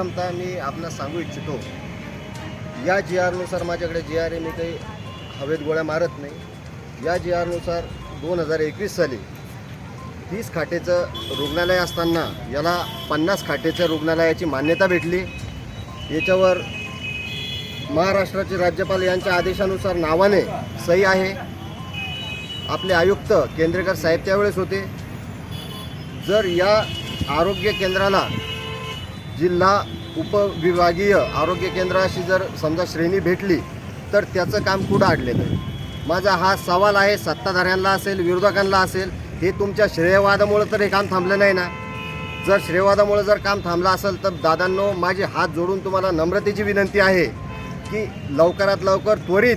प्रथमतः मी आपणास सांगू इच्छितो या जी आरनुसार माझ्याकडे जी आर आहे मी काही हवेत गोळ्या मारत नाही. या जी आरनुसार दोन हजार एकवीस साली तीस खाटेचं रुग्णालय असताना याला पन्नास खाटेच्या रुग्णालयाची मान्यता भेटली. याच्यावर महाराष्ट्राचे राज्यपाल यांच्या आदेशानुसार नावाने सही आहे. आपले आयुक्त केंद्रेकर साहेब त्यावेळेस होते. जर या आरोग्य केंद्राला जिल्हा उपविभागीय आरोग्य केंद्राशी जर समजा श्रेणी भेटली तर त्याचं काम कुठं अडलेलं आहे माझा हा सवाल आहे सत्ताधाऱ्यांना असेल विरोधकांना असेल हे तुमच्या श्रेयवादामुळं तर हे काम थांबलं नाही ना? जर श्रेयवादामुळं जर काम थांबलं असेल तर दादांनो माझे हात जोडून तुम्हाला नम्रतेची विनंती आहे की लवकरात लवकर त्वरित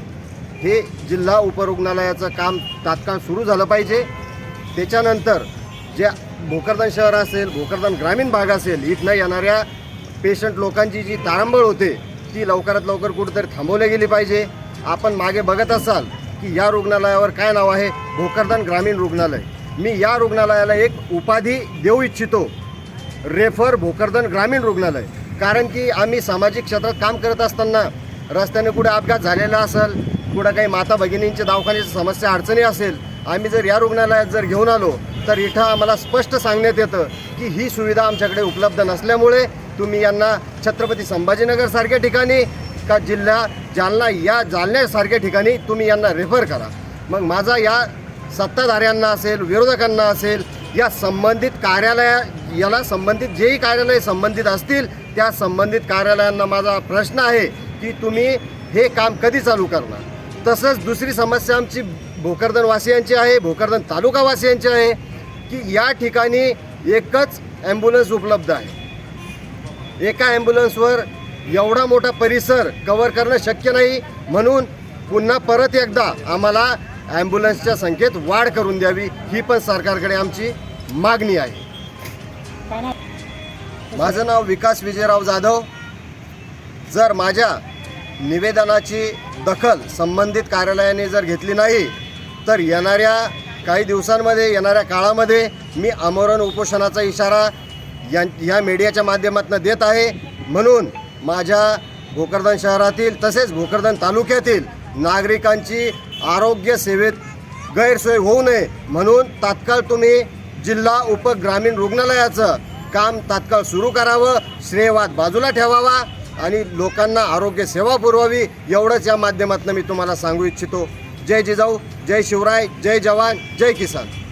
हे जिल्हा उपरुग्णालयाचं काम तात्काळ सुरू झालं पाहिजे. त्याच्यानंतर ज्या भोकरदन शहर असेल भोकरदन ग्रामीण भाग असेल इथनं येणाऱ्या पेशंट लोकांची जी तारांबळ होते ती लवकरात लवकर कुठेतरी थांबवली गेली पाहिजे. आपण मागे बघत असाल की या रुग्णालयावर काय नाव आहे? भोकरदन ग्रामीण रुग्णालय. मी या रुग्णालयाला एक उपाधी देऊ इच्छितो. रेफर भोकरदन ग्रामीण रुग्णालय. कारण की आम्ही सामाजिक क्षेत्रात काम करत असताना रस्त्याने कुठे अपघात झालेला असेल कुठं काही माता भगिनींच्या दवाखान्याची समस्या अडचणी असेल आम्ही जर या रुग्णालयात जर घेऊन आलो तर इथं आम्हाला स्पष्ट सांगण्यात येतं की ही सुविधा आमच्याकडे उपलब्ध नसल्यामुळे तुम्ही यांना छत्रपती संभाजीनगरसारख्या ठिकाणी का जिल्हा जालना या जालन्यासारख्या ठिकाणी तुम्ही यांना रेफर करा. मग माझा या सत्ताधाऱ्यांना असेल विरोधकांना असेल या संबंधित कार्यालया याला संबंधित जेही कार्यालय संबंधित असतील त्या संबंधित कार्यालयांना माझा प्रश्न आहे की तुम्ही हे काम कधी चालू करणार? तसंच दुसरी समस्या आमची भोकरदनवासियांची आहे भोकरदन तालुकावासियांची आहे. की या ठिकाणी एकच ॲम्ब्युलन्स उपलब्ध आहे. एका ॲम्ब्युलन्सवर एवढा मोठा परिसर कव्हर करणं शक्य नाही. म्हणून पुन्हा परत एकदा आम्हाला ॲम्ब्युलन्सच्या संख्येत वाढ करून द्यावी ही पण सरकारकडे आमची मागणी आहे. माझं नाव विकास विजयराव जाधव. जर माझ्या निवेदनाची दखल संबंधित कार्यालयाने जर घेतली नाही तर येणाऱ्या काही दिवसांमध्ये येणाऱ्या काळामध्ये मी आमरण उपोषणाचा इशारा या ह्या मीडियाच्या माध्यमातून देत आहे. म्हणून माझ्या भोकरदन शहरातील तसेच भोकरदन तालुक्यातील नागरिकांची आरोग्य सेवेत गैरसोय होऊ नये. म्हणून तात्काळ तुम्ही जिल्हा उपग्रामीण रुग्णालयाचं काम तात्काळ सुरू करावं श्रेयवाद बाजूला ठेवावा आणि लोकांना आरोग्य सेवा पुरवावी एवढंच या माध्यमातून मी तुम्हाला सांगू इच्छितो. जय जिजाऊ जय शिवराय जय जवान जय किसान.